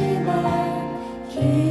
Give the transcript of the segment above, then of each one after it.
하지만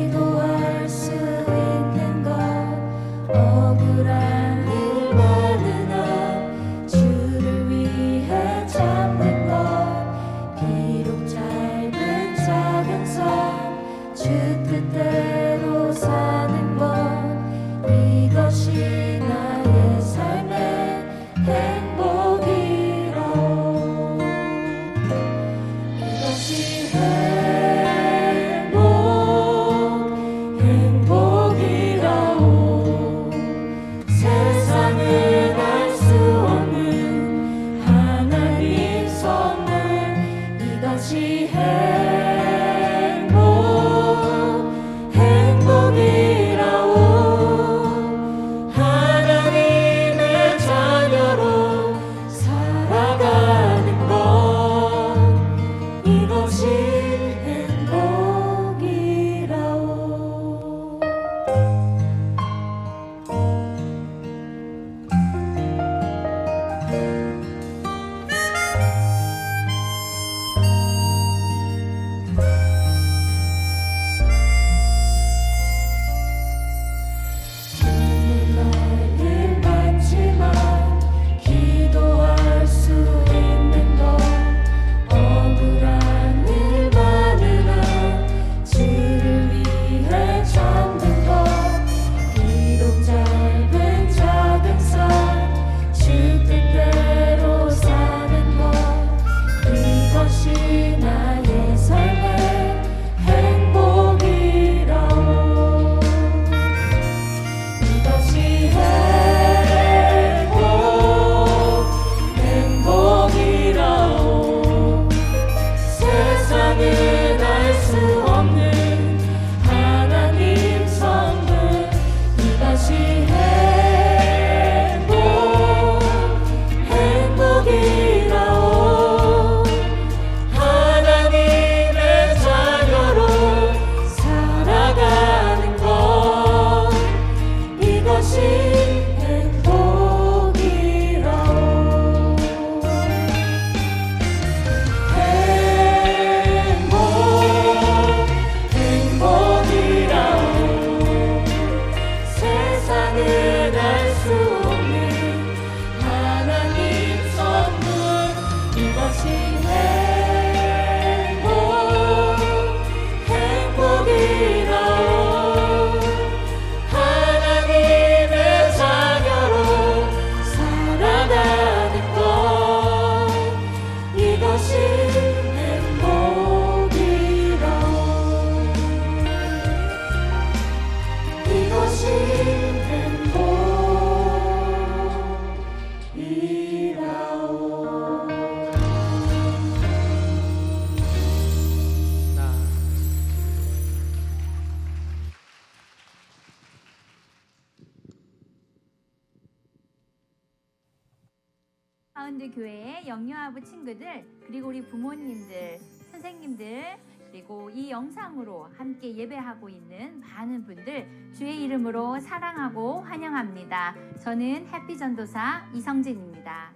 다이아몬드 교회의 영유아부 친구들 그리고 우리 부모님들 선생님들 그리고 이 영상으로 함께 예배하고 있는 많은 분들 주의 이름으로 사랑하고 환영합니다. 저는 해피 전도사 이성진입니다.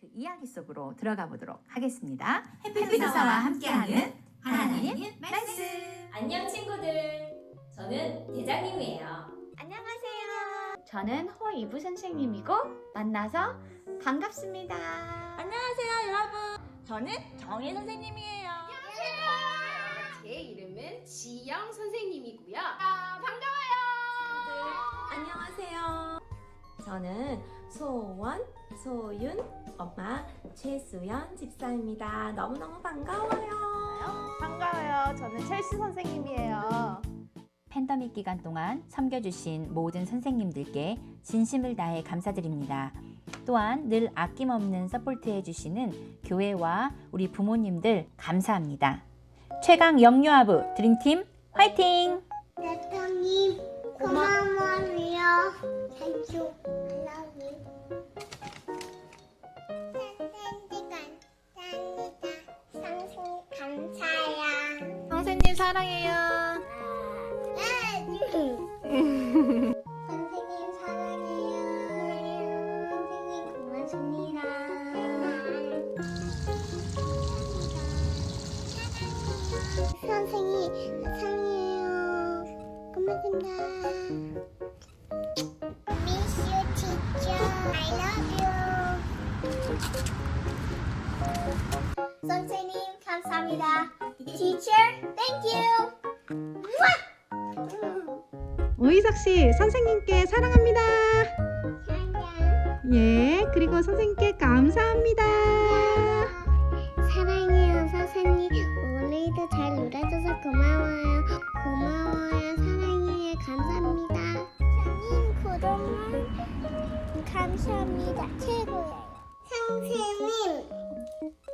그 이야기 속으로 들어가 보도록 하겠습니다. 해피 전도사와 함께하는 하나님 말씀. 안녕 친구들. 저는 대장님이에요. 안녕하세요. 저는 허이부 선생님이고 만나서 반갑습니다. 안녕하세요 여러분 저는 정혜 선생님이에요 제 이름은 지영 선생님이고요. 아, 반가워요. 안녕하세요. 저는 소원, 소윤, 엄마 최수연 집사입니다. 너무너무 반가워요. 반가워요 저는 첼시 선생님이에요 팬데믹 기간 동안 섬겨주신 모든 선생님들께 진심을 다해 감사드립니다. 또한 늘 아낌없는 서포트 해주시는 교회와 우리 부모님들 감사합니다. 최강 영유아부 드림팀 화이팅! 대통님 고마워요. Thank you. I love you. 감사합니다. 상승 감사야. 선생님 사랑해요 고맙습니다. Miss you, teacher. I love you. 선생님 감사합니다. Teacher, thank you. 오이석 씨, 선생님께 사랑합니다. 사랑. 예, 그리고 선생님께 감사합니다. 감사합니다. 최고예요. 선생님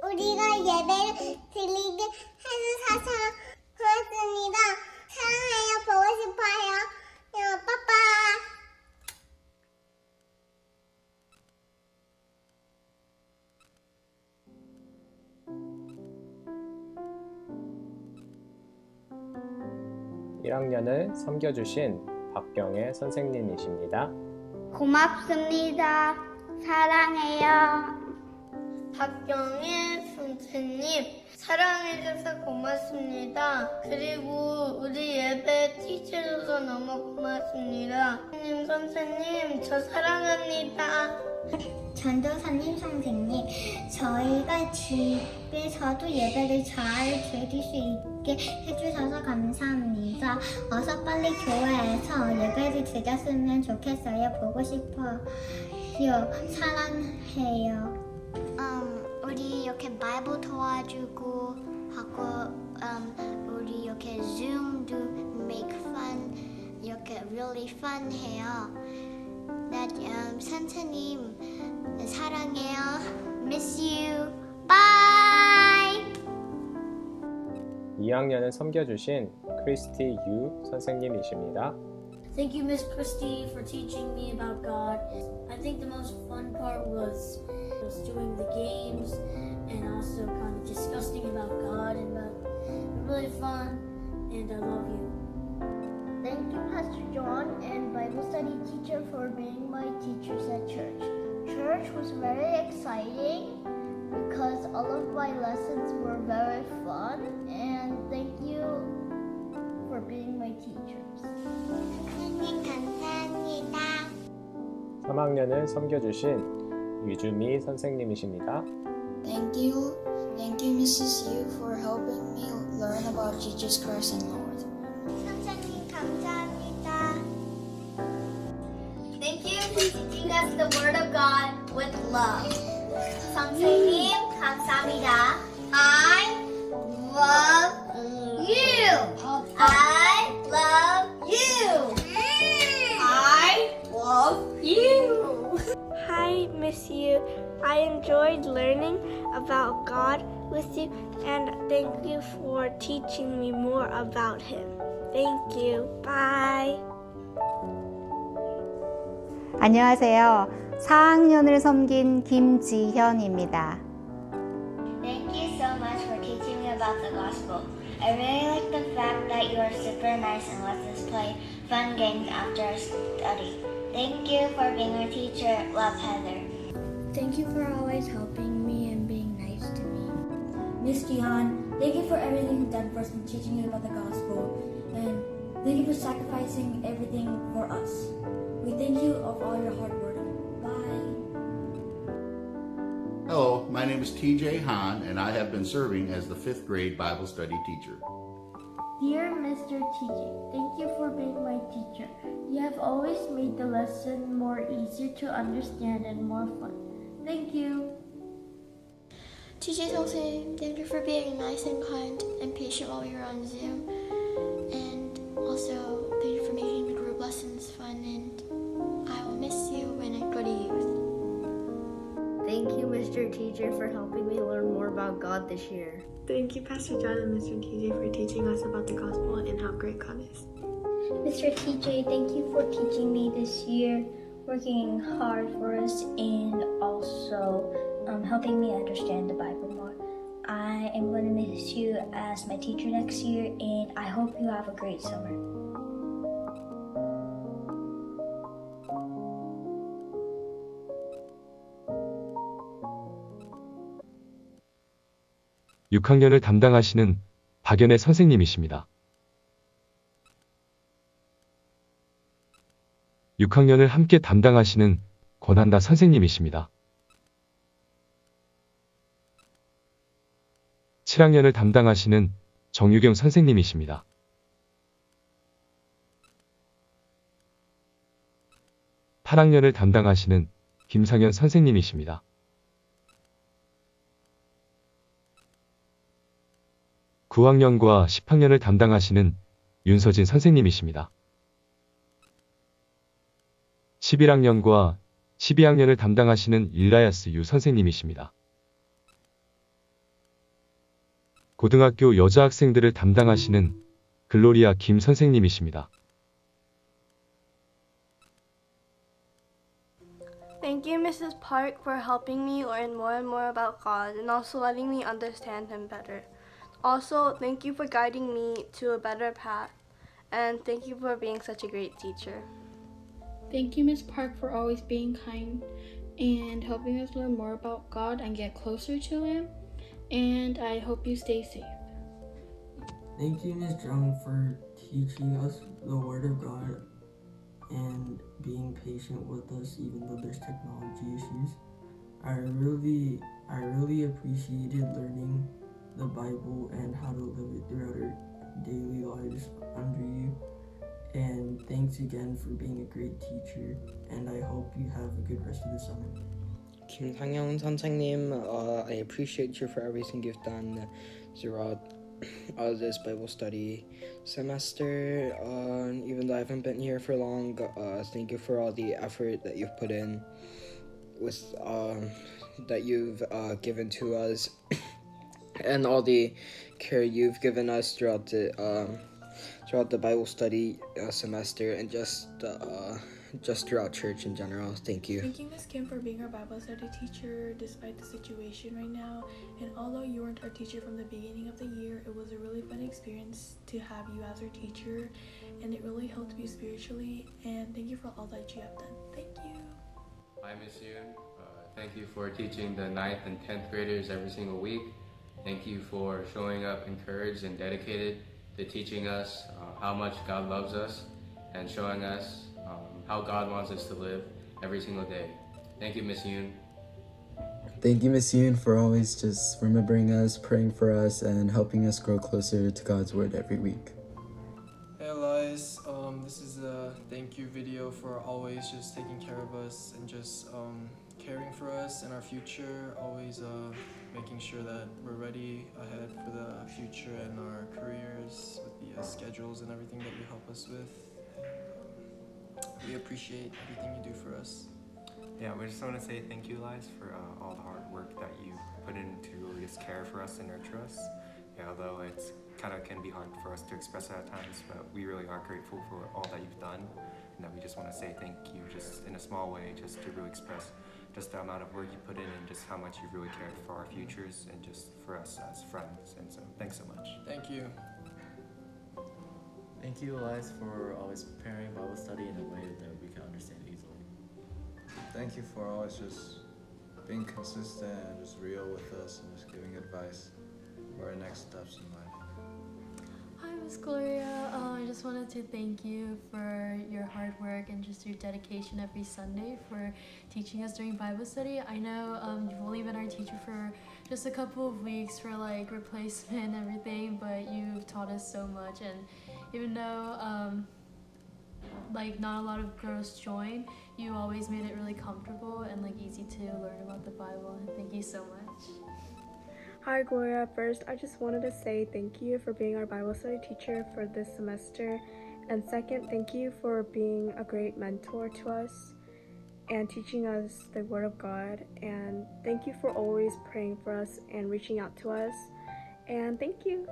우리가 예배를 드리게 해주셔서 고맙습니다. 사랑해요. 보고 싶어요. 요, 빠빠. 일학년을 섬겨주신 박경애 선생님이십니다. 고맙습니다. 사랑해요. 박경혜 선생님, 사랑해줘서 고맙습니다. 그리고 우리 예배 티쳐줘서 너무 고맙습니다. 선생님, 선생님, 저 사랑합니다. 전도사님 선생님, 저희가 집에서도 예배를 잘 드릴 수 있게 해주셔서 감사합니다. 어서 빨리 교회에서 예배를 드렸으면 좋겠어요. 보고 싶어요. 사랑해요. 음, 우리 이렇게 바이블 도와주고 하고 음, 우리 이렇게 Zoom도 make fun 이렇게 really fun 해요. 나 음, 선생님 사랑해요. Miss you. Bye. 2학년을 섬겨주신 크리스티 유 선생님이십니다. Thank you, Miss Christie, for teaching me about God. I think the most fun part was was doing the games and also kind of discussing about God and about really fun. And I love you. Thank you, Pastor John and Bible study teacher, for being my teachers at church. Church was very exciting because all of my lessons were very fun, and thank you for being my teachers. 감사합니다. 3학년을 섬겨주신 유주미 선생님이십니다. Thank you. Thank you, Mrs. Yu, for helping me learn about Jesus Christ and Lord. love. 선생님 감사합니다. I love you. I love you. I love you. Hi, Miss You. I enjoyed learning about God with you, and thank you for teaching me more about Him. Thank you. Bye. 안녕하세요. 4학년을 섬긴 김지현입니다. Thank you so much for teaching me about the gospel. I really like the fact that you are super nice and let us play fun games after our study. Thank you for being our teacher. Love Heather. Thank you for always helping me and being nice to me. Miss Gian, thank you for everything you've done for us and teaching me about the gospel. And thank you for sacrificing everything for us. We thank you of all your hard work. Bye. Hello, my name is TJ Hahn, and I have been serving as the fifth grade Bible study teacher. Dear Mr. TJ, thank you for being my teacher. You have always made the lesson more easier to understand and more fun. Thank you. TJ Jose, thank you for being nice and kind and patient while we were on Zoom. And also, God this year. Thank you, Pastor John and Mr. TJ, for teaching us about the gospel and how great God is. Mr. TJ, thank you for teaching me this year, working hard for us, and also um, helping me understand the Bible more. I am going to miss you as my teacher next year, and I hope you have a great summer. 6학년을 담당하시는 박연애 선생님이십니다. 6학년을 함께 담당하시는 권한다 선생님이십니다. 7학년을 담당하시는 정유경 선생님이십니다. 8학년을 담당하시는 김상현 선생님이십니다. 9학년과 10학년을 담당하시는 윤서진 선생님이십니다. 11학년과 12학년을 담당하시는 일라야스 유 선생님이십니다. 고등학교 여자 학생들을 담당하시는 글로리아 김 선생님이십니다. Thank you, Mrs. Park, for helping me learn more and more about God and also letting me understand Him better. Also, thank you for guiding me to a better path, and thank you for being such a great teacher. Thank you, Miss Park, for always being kind and helping us learn more about God and get closer to Him. And I hope you stay safe. Thank you, Ms. Jung, for teaching us the Word of God and being patient with us even though there's technology issues. I really I really appreciated learning the Bible and how to live it throughout our daily lives under you. And thanks again for being a great teacher and I hope you have a good rest of the summer. 김상영 선생님, uh, I appreciate you for everything you've done throughout uh, this Bible study semester. Uh, even though I haven't been here for long, uh, thank you for all the effort that you've put in with um that you've uh, given to us, and all the care you've given us throughout the um, throughout the Bible study uh, semester, and just uh, just throughout church in general. Thank you. Thank you, Miss Kim, for being our Bible study teacher despite the situation right now. And although you weren't our teacher from the beginning of the year, it was a really fun experience to have you as our teacher, and it really helped me spiritually. And thank you for all that you have done. Thank you. Hi, Miss Yoon. Uh, thank you for teaching the 9th and 10th graders every single week. Thank you for showing up encouraged and dedicated to teaching us uh, how much God loves us and showing us um, how God wants us to live every single day. Thank you, Miss Yoon. Thank you, Miss Yoon, for always just remembering us, praying for us, and helping us grow closer to God's Word every week. Hey Elias, um, this is a thank you video for always just taking care of us and just um, caring for us and our future, always uh, making sure that we're ready ahead for the future and our careers with the uh, schedules and everything that you help us with. We appreciate everything you do for us. Yeah, we just want to say thank you, Elias, for uh, all the hard work that you put into this care for us and nurture us. Yeah, although it's kind of can be hard for us to express at times, but we really are grateful for all that you've done and that we just want to say thank you, just in a small way, just to really express just the amount of work you put in and just how much you really cared for our futures and just for us as friends. And so, thanks so much. Thank you. Thank you, Elias, for always preparing Bible study in a way that we can understand easily. Thank you for always just being consistent and just real with us and just giving advice for our next steps in life. Miss Gloria. Uh, I just wanted to thank you for your hard work and just your dedication every Sunday for teaching us during Bible study. I know um, you've only been our teacher for just a couple of weeks for like replacement and everything, but you've taught us so much. And even though um, like not a lot of girls join, you always made it really comfortable and like easy to learn about the Bible. And thank you so much. Hi, Gloria. First, I just wanted to say thank you for being our Bible study teacher for this semester. And second, thank you for being a great mentor to us and teaching us the Word of God. And thank you for always praying for us and reaching out to us. And thank you.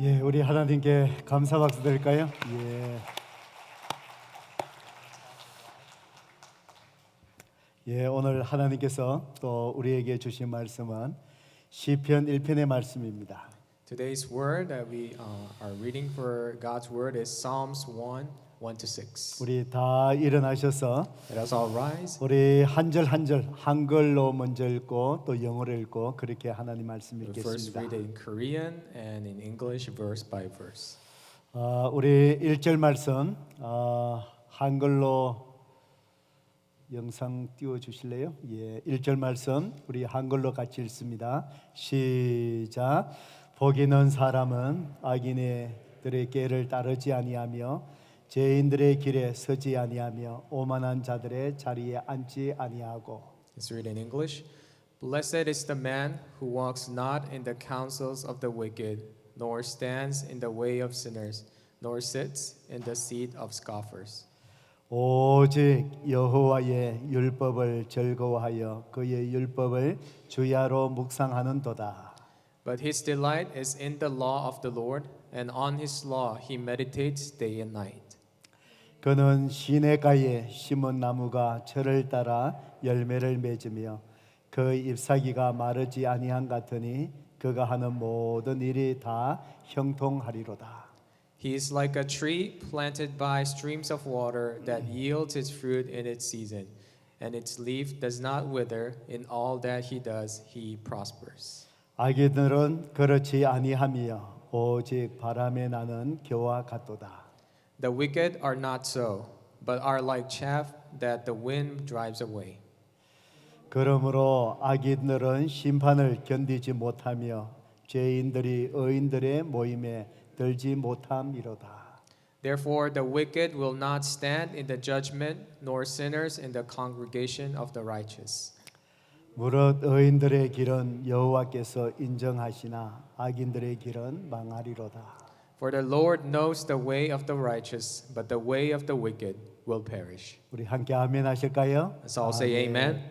예, 우리 하나님께 감사 박수 드릴까요? 예. 예, 오늘 하나님께서 또 우리에게 주신 말씀은 시편 1편의 말씀입니다. Today's word that we uh, are reading for God's word is Psalms 1 1 to 6. 우리 다 일어나셔서 Let us all rise. 우리 한 절 한 절 한글로 먼저 읽고 또 영어로 읽고 그렇게 하나님 말씀 We'll first 읽겠습니다. read it in Korean and in English, verse by verse. 어, 우리 1절 말씀 어, 한글로 영상 띄워 주실래요? 예, 1절 말씀 우리 한글로 같이 읽습니다. 시작. 복이 있는 사람은 악인들의 길을 따르지 아니하며 죄인들의 길에 서지 아니하며 오만한 자들의 자리에 앉지 아니하고 Let's read in English. Blessed is the man who walks not in the counsels of the wicked, nor stands in the way of sinners, nor sits in the seat of scoffers. 오직 여호와의 율법을 즐거워하여 그의 율법을 주야로 묵상하는도다. But his delight is in the law of the Lord, and on his law he meditates day and night. 그는 시내가에 심은 나무가 철을 따라 열매를 맺으며 그 잎사귀가 마르지 아니한 같으니 그가 하는 모든 일이 다 형통하리로다. He is like a tree planted by streams of water that yields its fruit in its season, and its leaf does not wither. In all that he does, he prospers. 악인들은 그렇지 아니하며 오직 바람에 나는 겨와 같도다. The wicked are not so, but are like chaff that the wind drives away. 그러므로 악인들은 심판을 견디지 못하며 죄인들이 의인들의 모임에 들지 못함이로다. Therefore, the wicked will not stand in the judgment, nor sinners in the congregation of the righteous. 무릇 의인들의 길은 여호와께서 인정하시나 악인들의 길은 망하리로다. For the Lord knows the way of the righteous, but the way of the wicked will perish. 우리 함께 아멘 하실까요? Let's all say amen.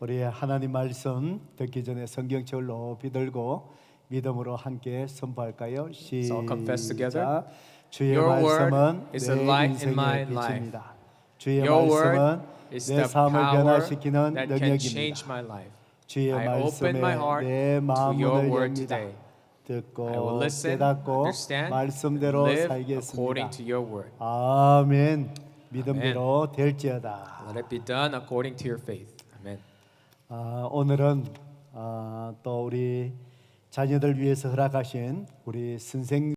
우리 하나님 말씀 듣기 전에 성경책을 높이 들고 믿음으로 함께 선포할까요? 시작. all confess together. 주의 Your word 말씀은 is 내 the light in my 인생의 life. 빛입니다. 주의 Your word 말씀은 is 내 the 삶을 변화시키는 능력입니다. my life. 주의 말씀에 my heart 내 to 마음을 your word 엽니다. today. I will 듣고 listen, 깨닫고 understand, 말씀대로 살겠습니다. according to your word. 아멘. 믿음대로 될지어다. Let it be done according to your faith. Amen. 아, 오늘은 아, 또 우리 자녀들 위해서 허락하신 우리 선생